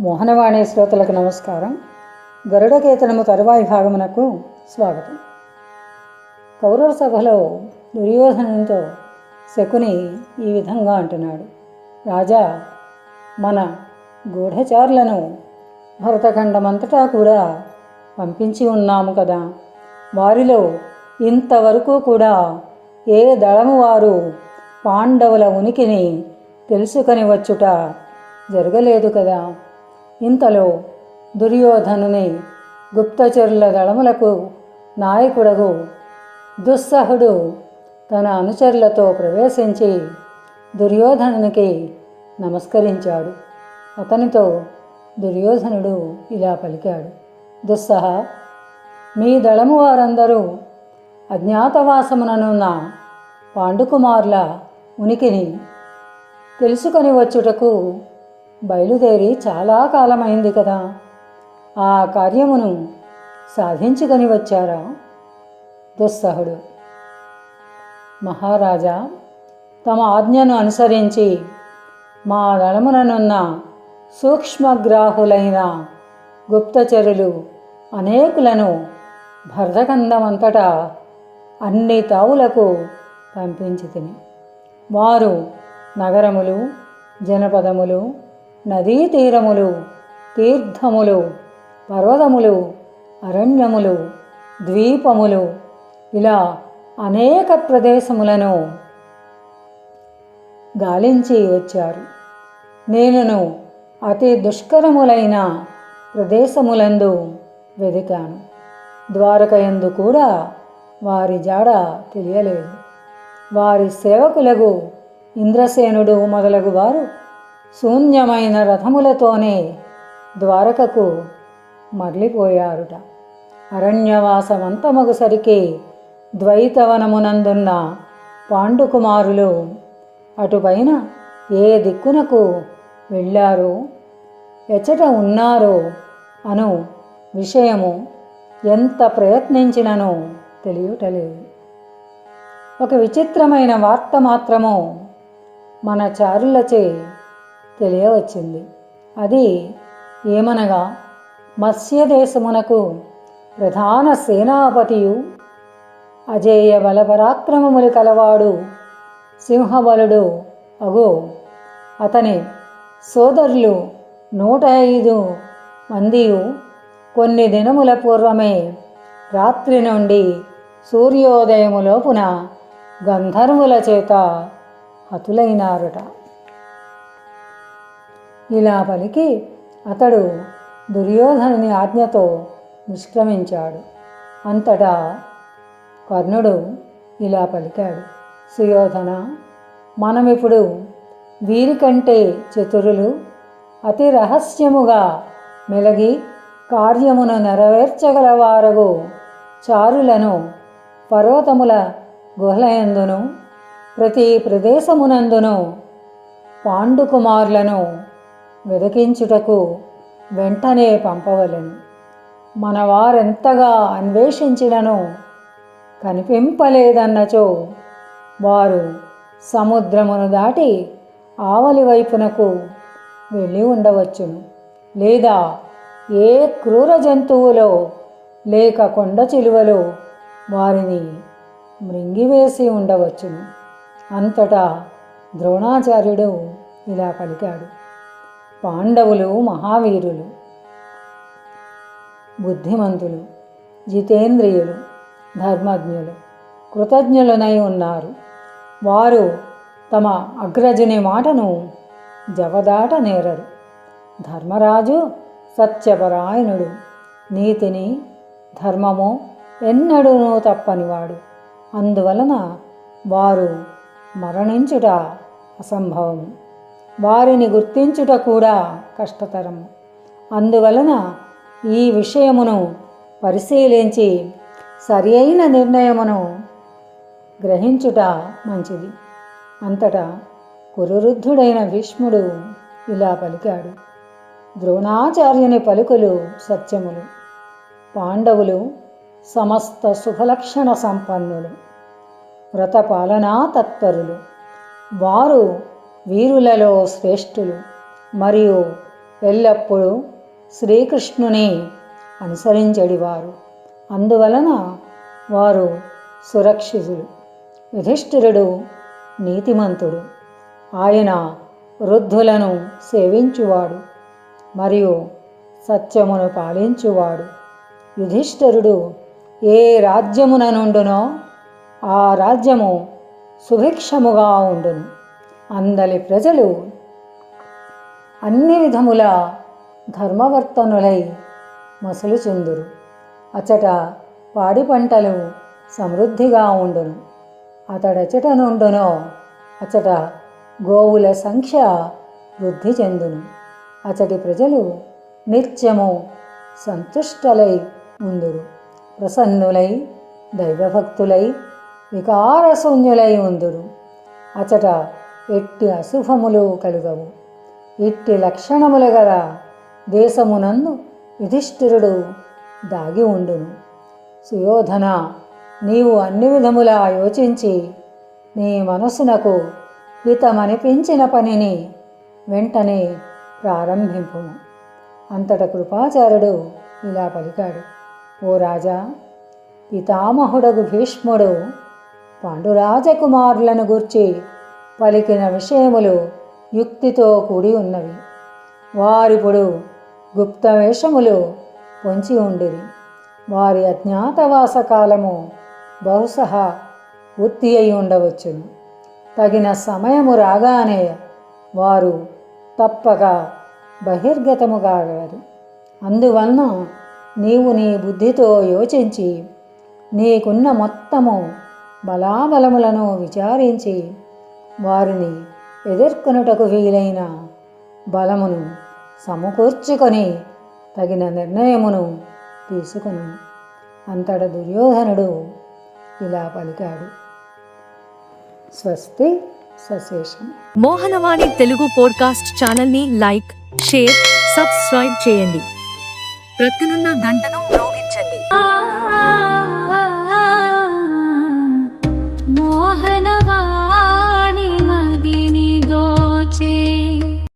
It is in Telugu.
మోహనవాణి శ్రోతలకు నమస్కారం. గరుడకేతనము తరువాయి భాగమునకు స్వాగతం. కౌరవ సభలో దుర్యోధనంతో శకుని ఈ విధంగా అంటున్నాడు. రాజా మన గూఢచారులను భరతఖండమంతటా కూడా పంపించి ఉన్నాము కదా. వారిలో ఇంతవరకు కూడా ఏ దళము వారు పాండవుల ఉనికిని తెలుసుకొని వచ్చుట జరగలేదు కదా. ఇంతలో దుర్యోధనుని గుప్తచరుల దళములకు నాయకుడగు దుస్సహుడు తన అనుచరులతో ప్రవేశించి దుర్యోధనునికి నమస్కరించాడు. అతనితో దుర్యోధనుడు ఇలా పలికాడు. దుస్సహ మీ దళము వారందరూ అజ్ఞాతవాసముననున్న పాండుకుమారుల ఉనికిని తెలుసుకొని వచ్చుటకు బయలుదేరి చాలా కాలమైంది కదా. ఆ కార్యమును సాధించుకొని వచ్చారా? దుస్సహుడు. మహారాజా తమ ఆజ్ఞను అనుసరించి మా దళముననున్న సూక్ష్మగ్రాహులైన గుప్తచరులు అనేకులను భరతఖండమంతటా అన్ని తావులకు పంపించి తిని వారు నగరములు జనపదములు నదీ తీరములు తీర్థములు పర్వతములు అరణ్యములు ద్వీపములు ఇలా అనేక ప్రదేశములను గాలించి వచ్చారు నేనును అతి దుష్కరములైన ప్రదేశములందు వెదికాను. ద్వారకయందు కూడా వారి జాడ తెలియలేదు. వారి సేవకులకు ఇంద్రసేనుడు మొదలగు వారు శూన్యమైన రథములతోనే ద్వారకకు మరలిపోయారుట. అరణ్యవాసమంతమగుసరికి ద్వైతవనమునందున్న పాండుకుమారులు అటుపైన ఏ దిక్కునకు వెళ్ళారో? ఎచ్చట ఉన్నారో అను విషయము ఎంత ప్రయత్నించిననో తెలియటలేదు. ఒక విచిత్రమైన వార్త మాత్రము మన చారులచే తెలియవచ్చింది. అది ఏమనగా మత్స్యదేశమునకు ప్రధాన సేనాపతియు అజేయ బలపరాక్రమములు కలవాడు సింహబలుడు అగో. అతని సోదరులు నూట ఐదు మందియు కొన్ని దినముల పూర్వమే రాత్రి నుండి సూర్యోదయములోపున గంధర్వుల చేత హతులైనారుట. ఇలా పలికి అతడు దుర్యోధనుని ఆజ్ఞతో నిష్క్రమించాడు. అంతటా కర్ణుడు ఇలా పలికాడు. సుయోధన మనమిప్పుడు వీరికంటే చతురులు అతి రహస్యముగా మెలగి కార్యమును నెరవేర్చగలవారగు చారులను పర్వతముల గుహలయందును ప్రతి ప్రదేశమునందును పాండుకుమారులను వెదకించుటకు వెంటనే పంపవలెను. మన వారెంతగా అన్వేషించినను కనిపింపలేదన్నచో వారు సముద్రమును దాటి ఆవలి వైపునకు వెళ్ళి ఉండవచ్చును. లేదా ఏ క్రూర జంతువులో లేక కొండ చిలువలో వారిని మృంగివేసి ఉండవచ్చును. అంతటా ద్రోణాచార్యుడు ఇలా పలికాడు. పాండవులు మహావీరులు బుద్ధిమంతులు జితేంద్రియులు ధర్మజ్ఞులు కృతజ్ఞులనై ఉన్నారు. వారు తమ అగ్రజుని మాటను జవదాట నేరరు. ధర్మరాజు సత్యపరాయణుడు. నీతిని ధర్మము ఎన్నడూనూ తప్పనివాడు. అందువలన వారు మరణించుట అసంభవము. వారిని గుర్తించుట కూడా కష్టతరము అందువలన ఈ విషయమును పరిశీలించి సరి అయిన నిర్ణయమును గ్రహించుట మంచిది. అంతటా కురురుద్ధుడైన భీష్ముడు ఇలా పలికాడు. ద్రోణాచార్యుని పలుకులు సత్యములు. పాండవులు సమస్త శుభలక్షణ సంపన్నులు. వ్రతపాలనా తత్పరులు. వారు వీరులలో శ్రేష్ఠులు మరియు ఎల్లప్పుడూ శ్రీకృష్ణుని అనుసరించడివారు. అందువలన వారు సురక్షితులు యుధిష్ఠిరుడు నీతిమంతుడు. ఆయన వృద్ధులను సేవించువాడు మరియు సత్యమును పాలించువాడు. యుధిష్ఠరుడు ఏ రాజ్యమున నుండునో ఆ రాజ్యము సుభిక్షముగా ఉండును. అందలి ప్రజలు అన్ని విధముల ధర్మవర్తనులై మసలుచుందురు. అచట పాడి పంటలు సమృద్ధిగా ఉండును. అతడచట నుండునో అచట గోవుల సంఖ్య వృద్ధి చెందును. అచటి ప్రజలు నిత్యము సంతుష్టలై ఉందురు. ప్రసన్నులై దైవభక్తులై వికారశూన్యులై ఉందురు. అచట ఎట్టి అశుభములు కలుగవు. ఇట్టి లక్షణములు గల దేశమునందు యుధిష్ఠిరుడు దాగి ఉండును. సుయోధన నీవు అన్ని విధములా యోచించి నీ మనసునకు హితమనిపించిన పనిని వెంటనే ప్రారంభింపు అంతట కృపాచార్యుడు ఇలా పలికాడు. ఓ రాజా పితామహుడగు భీష్ముడు పాండురాజకుమారులను గూర్చి పలికిన విషయములు యుక్తితో కూడి ఉన్నవి. వారిప్పుడు గుప్త వేషములు పొంచి ఉండిరి. వారి అజ్ఞాతవాస కాలము బహుశः పూర్తి అయి ఉండవచ్చును. తగిన సమయము రాగానే వారు తప్పక బహిర్గతము కాగలరు అందువలన నీవు నీ బుద్ధితో యోచించి నీకున్న మొత్తము బలాబలములను విచారించి వారిని ఎదుర్కొనుటకు వీలైన బలమును సమకూర్చుకొని తగిన నిర్ణయమును తీసుకును అంతట దుర్యోధనుడు ఇలా పలికాడు. స్వస్తి సశేషం. మోహనవాణి తెలుగు పోడ్కాస్ట్ ఛానల్ని లైక్ షేర్ సబ్స్క్రైబ్ చేయండి. ప్రక్కనున్న గంటను